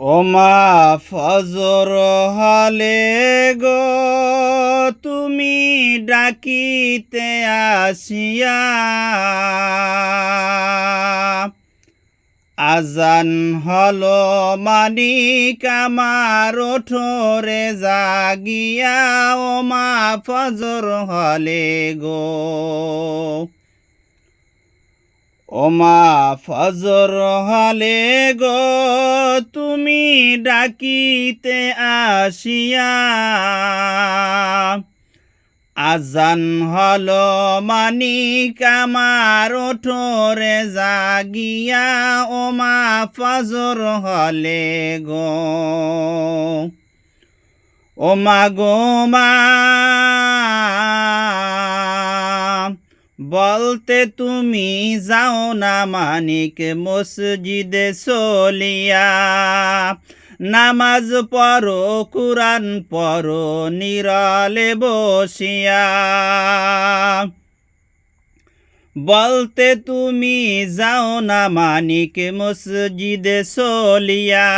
ওমা ফজর হলে গো, তুমি ডাকিতে আসিয়া। আজান হলো মানিক আমার ওঠরে জাগিয়া, ওমা ফজর হলে গো। ওমা ফজর হলে গো, তুমি ডাকিতে আসিয়া। আজান হলো মানিক ওঠরে জাগিয়া, ওমা ফজর হলে গো। ওমা গো বলতে তুমি যাও না মানিক মসজিদে চলিয়া নামাজ পড়ো, কুরআন পড়ো, নিরলে বসিয়া। বলতে তুমি যাও না মানিক মসজিদে চলিয়া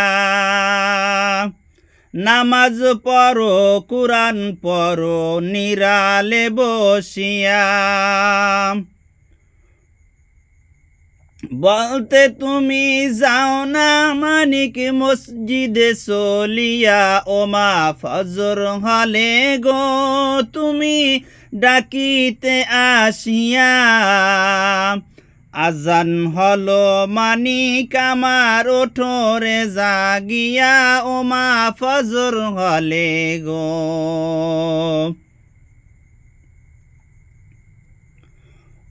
নামাজ পড়ো, কুরআন পড়ো, নিরালে বসিয়া। বলতে তুমি যাও না, মানিক মসজিদে চলিয়া, ওমা ফজর হলে গো, তুমি ডাকিতে আসিয়া। আজান হলো মানিক আমার ওঠরে জাগিয়া, ওমা ফজর হলে গো।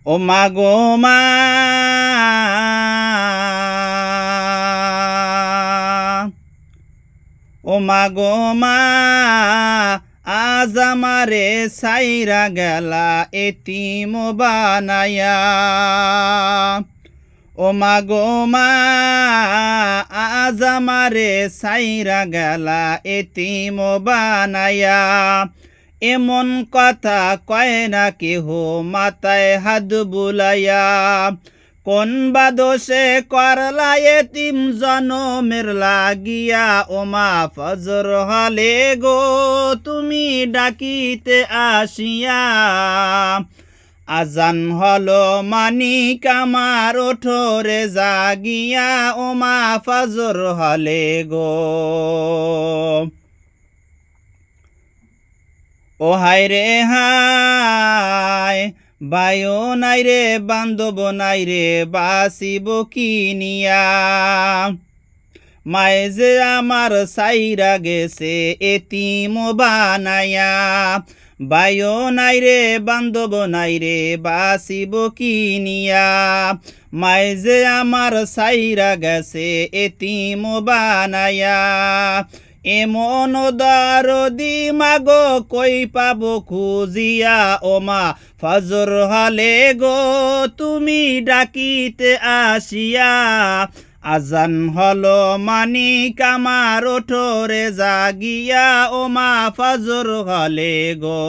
ও মা গো মা। ও মা গো মা। আজ আমারে সাইরা গেলা এতিম বানায়া। ও মা গো মা আজ আমারে সাইরা গেলা এতিম বানায়া। এমন কথা কয় না কেহ মাথায় হাত বুলাইয়া কোন বা দোষে করলা এতিম জনমের লাগিয়া, ওমা ফজর হলে গো তুমি ডাকিতে আসিয়া। আজান হলো মানিক আমার ওঠরে জাগিয়া, ওমা ফজর হলে গো। ও হায় রে হায় বায়ো নাই রে, বান্ধব নাই রে বাসিব কিনিয়া মায়ে যে আমার সাইরা গেছে, এতিম বানায়া। বায়ো নাই রে, বান্ধব নাই রে বাসিব কিনিয়া মায়ে যে আমার সাইরা গেছে, এতিম বানায়া। এমন দারদি মাগো, কই পাব খুঁজিয়া? ওমা ফজর হলে গো, তুমি ডাকিতে আসিয়া। আজান হলো মানিক আমার ওঠরে জাগিয়া। ওমা ফজর হলে গো।